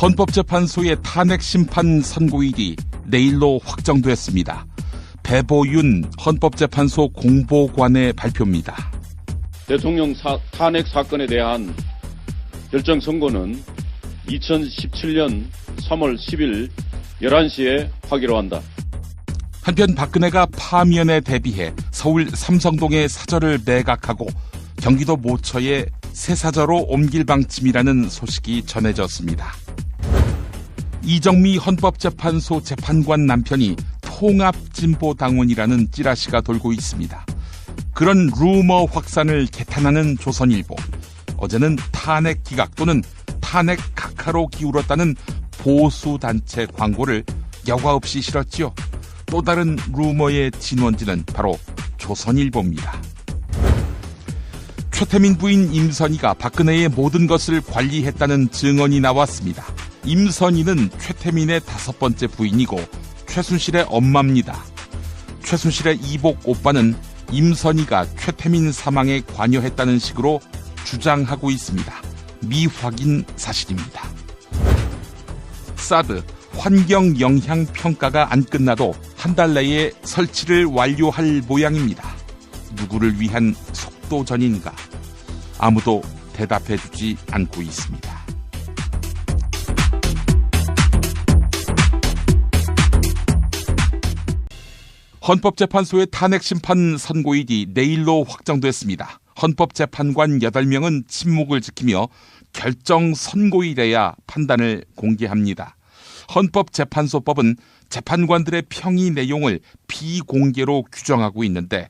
헌법재판소의 탄핵 심판 선고일이 내일로 확정됐습니다. 배보윤 헌법재판소 공보관의 발표입니다. 대통령 사, 탄핵 사건에 대한 결정 선고는 2017년 3월 10일 11시에 하기로 한다. 한편 박근혜가 파면에 대비해 서울 삼성동의 사저를 매각하고 경기도 모처에 새 사저로 옮길 방침이라는 소식이 전해졌습니다. 이정미 헌법재판소 재판관 남편이 통합진보 당원이라는 찌라시가 돌고 있습니다. 그런 루머 확산을 개탄하는 조선일보. 어제는 탄핵 기각 또는 탄핵 각하로 기울었다는 보수단체 광고를 여과 없이 실었지요. 또 다른 루머의 진원지는 바로 조선일보입니다. 최태민 부인 임선희가 박근혜의 모든 것을 관리했다는 증언이 나왔습니다. 임선희는 최태민의 다섯 번째 부인이고 최순실의 엄마입니다. 최순실의 이복 오빠는 임선희가 최태민 사망에 관여했다는 식으로 주장하고 있습니다. 미확인 사실입니다. 사드 환경 영향 평가가 안 끝나도 한 달 내에 설치를 완료할 모양입니다. 누구를 위한 속도전인가? 아무도 대답해 주지 않고 있습니다. 헌법재판소의 탄핵 심판 선고일이 내일로 확정됐습니다. 헌법재판관 8명은 침묵을 지키며 결정 선고일에야 판단을 공개합니다. 헌법재판소법은 재판관들의 평의 내용을 비공개로 규정하고 있는데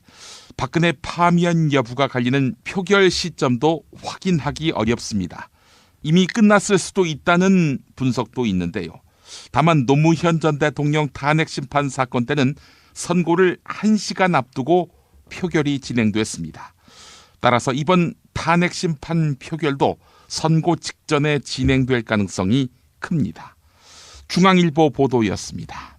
박근혜 파면 여부가 갈리는 표결 시점도 확인하기 어렵습니다. 이미 끝났을 수도 있다는 분석도 있는데요. 다만 노무현 전 대통령 탄핵 심판 사건 때는 선고를 1시간 앞두고 표결이 진행됐습니다. 따라서 이번 탄핵 심판 표결도 선고 직전에 진행될 가능성이 큽니다. 중앙일보 보도였습니다.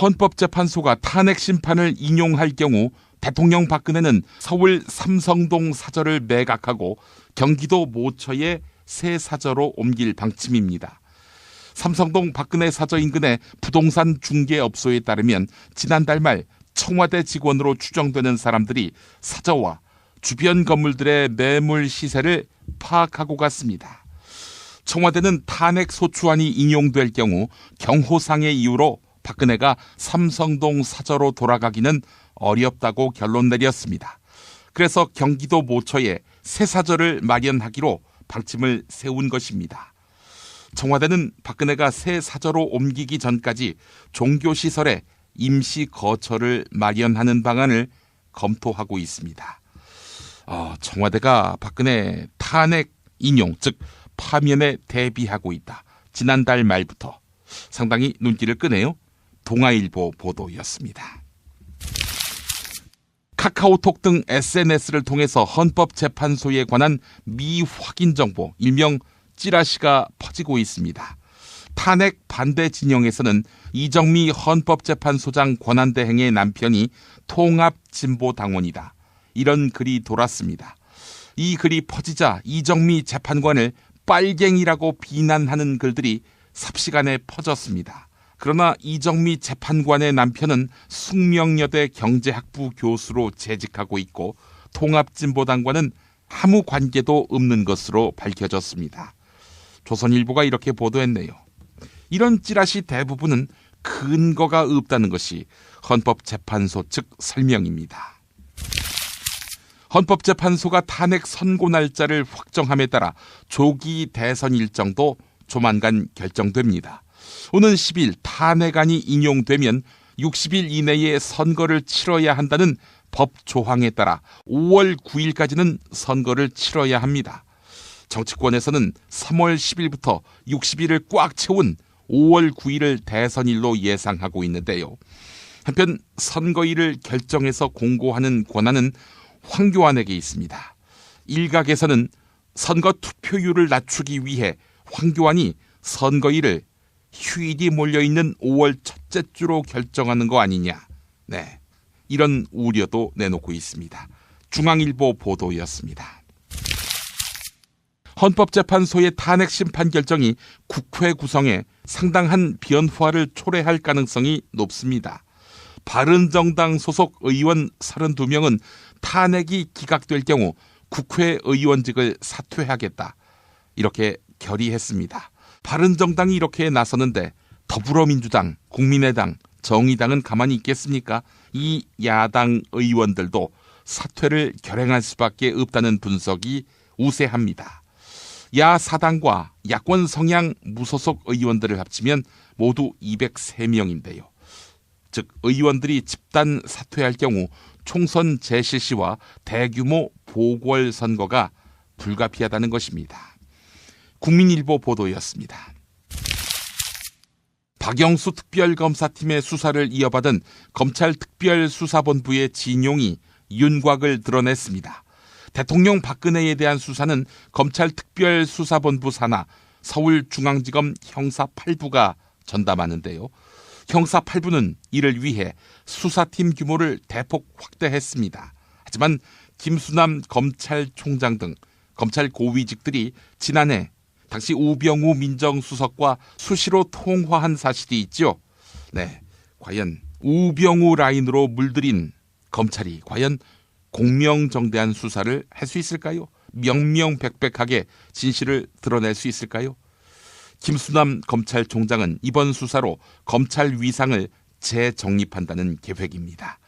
헌법재판소가 탄핵 심판을 인용할 경우 대통령 박근혜는 서울 삼성동 사저를 매각하고 경기도 모처에 새 사저로 옮길 방침입니다. 삼성동 박근혜 사저 인근의 부동산 중개업소에 따르면 지난달 말 청와대 직원으로 추정되는 사람들이 사저와 주변 건물들의 매물 시세를 파악하고 갔습니다. 청와대는 탄핵 소추안이 인용될 경우 경호상의 이유로 박근혜가 삼성동 사저로 돌아가기는 어렵다고 결론 내렸습니다. 그래서 경기도 모처에 새 사저를 마련하기로 방침을 세운 것입니다. 청와대는 박근혜가 새 사저로 옮기기 전까지 종교시설에 임시 거처를 마련하는 방안을 검토하고 있습니다. 어, 청와대가 박근혜 탄핵 인용, 즉 파면에 대비하고 있다. 지난달 말부터 상당히 눈길을 끄네요. 동아일보 보도였습니다. 카카오톡 등 SNS를 통해서 헌법재판소에 관한 미확인 정보, 일명 찌라시가 퍼지고 있습니다. 탄핵 반대 진영에서는 이정미 헌법재판소장 권한대행의 남편이 통합 진보 당원이다. 이런 글이 돌았습니다. 이 글이 퍼지자 이정미 재판관을 빨갱이라고 비난하는 글들이 삽시간에 퍼졌습니다. 그러나 이정미 재판관의 남편은 숙명여대 경제학부 교수로 재직하고 있고 통합진보당과는 아무 관계도 없는 것으로 밝혀졌습니다. 조선일보가 이렇게 보도했네요. 이런 찌라시 대부분은 근거가 없다는 것이 헌법재판소 측 설명입니다. 헌법재판소가 탄핵 선고 날짜를 확정함에 따라 조기 대선 일정도 조만간 결정됩니다. 오는 10일 탄핵안이 인용되면 60일 이내에 선거를 치러야 한다는 법 조항에 따라 5월 9일까지는 선거를 치러야 합니다. 정치권에서는 3월 10일부터 60일을 꽉 채운 5월 9일을 대선일로 예상하고 있는데요. 한편 선거일을 결정해서 공고하는 권한은 황교안에게 있습니다. 일각에서는 선거 투표율을 낮추기 위해 황교안이 선거일을 휴일이 몰려있는 5월 첫째 주로 결정하는 거 아니냐. 네. 이런 우려도 내놓고 있습니다. 중앙일보 보도였습니다. 헌법재판소의 탄핵 심판 결정이 국회 구성에 상당한 변화를 초래할 가능성이 높습니다. 바른정당 소속 의원 32명은 탄핵이 기각될 경우 국회의원직을 사퇴하겠다. 이렇게 결의했습니다. 바른정당이 이렇게 나서는데 더불어민주당, 국민의당, 정의당은 가만히 있겠습니까? 이 야당 의원들도 사퇴를 결행할 수밖에 없다는 분석이 우세합니다. 야사당과 야권 성향 무소속 의원들을 합치면 모두 203명인데요. 즉 의원들이 집단 사퇴할 경우 총선 재실시와 대규모 보궐선거가 불가피하다는 것입니다. 국민일보 보도였습니다. 박영수 특별검사팀의 수사를 이어받은 검찰 특별수사본부의 진용이 윤곽을 드러냈습니다. 대통령 박근혜에 대한 수사는 검찰 특별수사본부 산하 서울중앙지검 형사 8부가 전담하는데요. 형사 8부는 이를 위해 수사팀 규모를 대폭 확대했습니다. 하지만 김수남 검찰총장 등 검찰 고위직들이 지난해 당시 우병우 민정수석과 수시로 통화한 사실이 있죠. 네. 과연 우병우 라인으로 물들인 검찰이 과연 공명정대한 수사를 할 수 있을까요? 명명백백하게 진실을 드러낼 수 있을까요? 김수남 검찰총장은 이번 수사로 검찰 위상을 재정립한다는 계획입니다.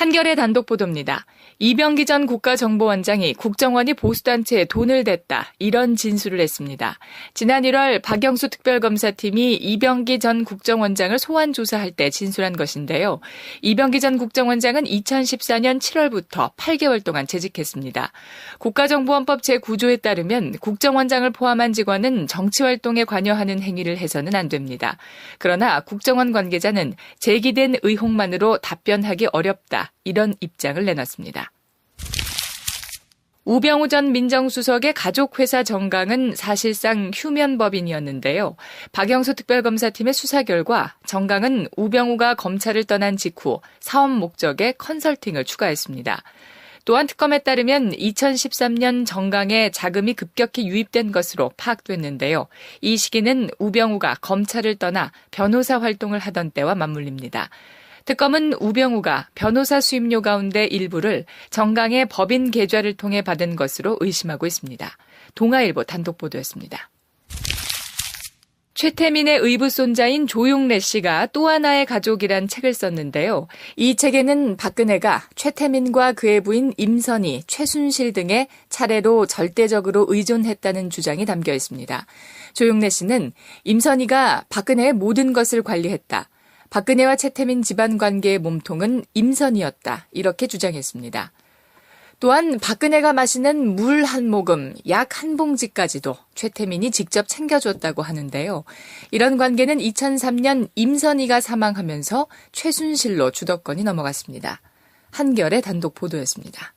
한결의 단독 보도입니다. 이병기 전 국가정보원장이 국정원이 보수단체에 돈을 댔다. 이런 진술을 했습니다. 지난 1월 박영수 특별검사팀이 이병기 전 국정원장을 소환 조사할 때 진술한 것인데요. 이병기 전 국정원장은 2014년 7월부터 8개월 동안 재직했습니다. 국가정보원법 제9조에 따르면 국정원장을 포함한 직원은 정치활동에 관여하는 행위를 해서는 안 됩니다. 그러나 국정원 관계자는 제기된 의혹만으로 답변하기 어렵다. 이런 입장을 내놨습니다. 우병우 전 민정수석의 가족회사 정강은 사실상 휴면법인이었는데요. 박영수 특별검사팀의 수사 결과 정강은 우병우가 검찰을 떠난 직후 사업 목적의 컨설팅을 추가했습니다. 또한 특검에 따르면 2013년 정강에 자금이 급격히 유입된 것으로 파악됐는데요. 이 시기는 우병우가 검찰을 떠나 변호사 활동을 하던 때와 맞물립니다. 특검은 우병우가 변호사 수임료 가운데 일부를 정강의 법인 계좌를 통해 받은 것으로 의심하고 있습니다. 동아일보 단독 보도였습니다. 최태민의 의붓손자인 조용래 씨가 또 하나의 가족이란 책을 썼는데요. 이 책에는 박근혜가 최태민과 그의 부인 임선희, 최순실 등의 차례로 절대적으로 의존했다는 주장이 담겨 있습니다. 조용래 씨는 임선희가 박근혜의 모든 것을 관리했다. 박근혜와 최태민 집안 관계의 몸통은 임선이었다. 이렇게 주장했습니다. 또한 박근혜가 마시는 물 한 모금, 약 한 봉지까지도 최태민이 직접 챙겨줬다고 하는데요. 이런 관계는 2003년 임선희가 사망하면서 최순실로 주도권이 넘어갔습니다. 한결의 단독 보도였습니다.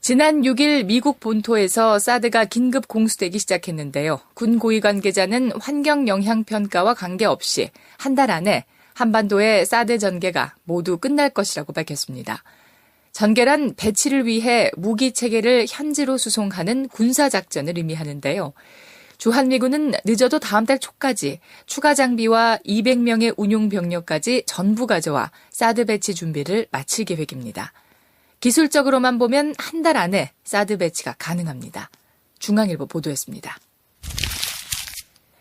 지난 6일 미국 본토에서 사드가 긴급 공수되기 시작했는데요. 군 고위 관계자는 환경 영향 평가와 관계없이 한 달 안에 한반도의 사드 전개가 모두 끝날 것이라고 밝혔습니다. 전개란 배치를 위해 무기 체계를 현지로 수송하는 군사 작전을 의미하는데요. 주한미군은 늦어도 다음 달 초까지 추가 장비와 200명의 운용 병력까지 전부 가져와 사드 배치 준비를 마칠 계획입니다. 기술적으로만 보면 한 달 안에 사드 배치가 가능합니다. 중앙일보 보도했습니다.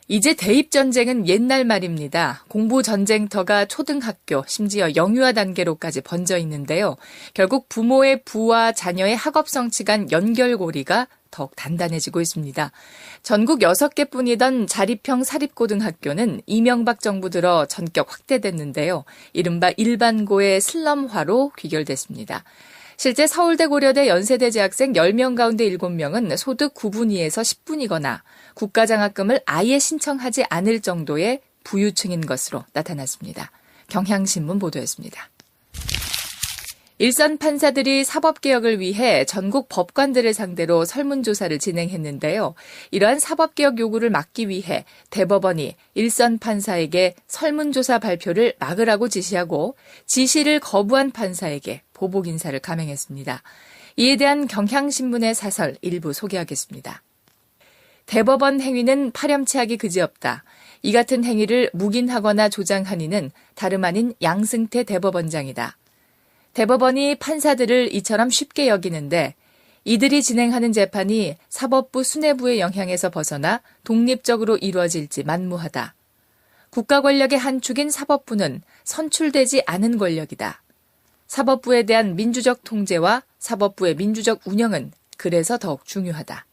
이제 대입 전쟁은 옛날 말입니다. 공부 전쟁터가 초등학교, 심지어 영유아 단계로까지 번져 있는데요. 결국 부모의 부와 자녀의 학업 성취 간 연결고리가 더욱 단단해지고 있습니다. 전국 6개 뿐이던 자립형 사립고등학교는 이명박 정부 들어 전격 확대됐는데요. 이른바 일반고의 슬럼화로 귀결됐습니다. 실제 서울대 고려대 연세대 재학생 10명 가운데 7명은 소득 9분위에서 10분이거나 국가장학금을 아예 신청하지 않을 정도의 부유층인 것으로 나타났습니다. 경향신문 보도였습니다. 일선 판사들이 사법개혁을 위해 전국 법관들을 상대로 설문조사를 진행했는데요. 이러한 사법개혁 요구를 막기 위해 대법원이 일선 판사에게 설문조사 발표를 막으라고 지시하고 지시를 거부한 판사에게 보복 인사를 감행했습니다. 이에 대한 경향신문의 사설 일부 소개하겠습니다. 대법원 행위는 파렴치하기 그지없다. 이 같은 행위를 묵인하거나 조장한 이는 다름 아닌 양승태 대법원장이다. 대법원이 판사들을 이처럼 쉽게 여기는데 이들이 진행하는 재판이 사법부 수뇌부의 영향에서 벗어나 독립적으로 이루어질지 만무하다. 국가 권력의 한 축인 사법부는 선출되지 않은 권력이다. 사법부에 대한 민주적 통제와 사법부의 민주적 운영은 그래서 더욱 중요하다.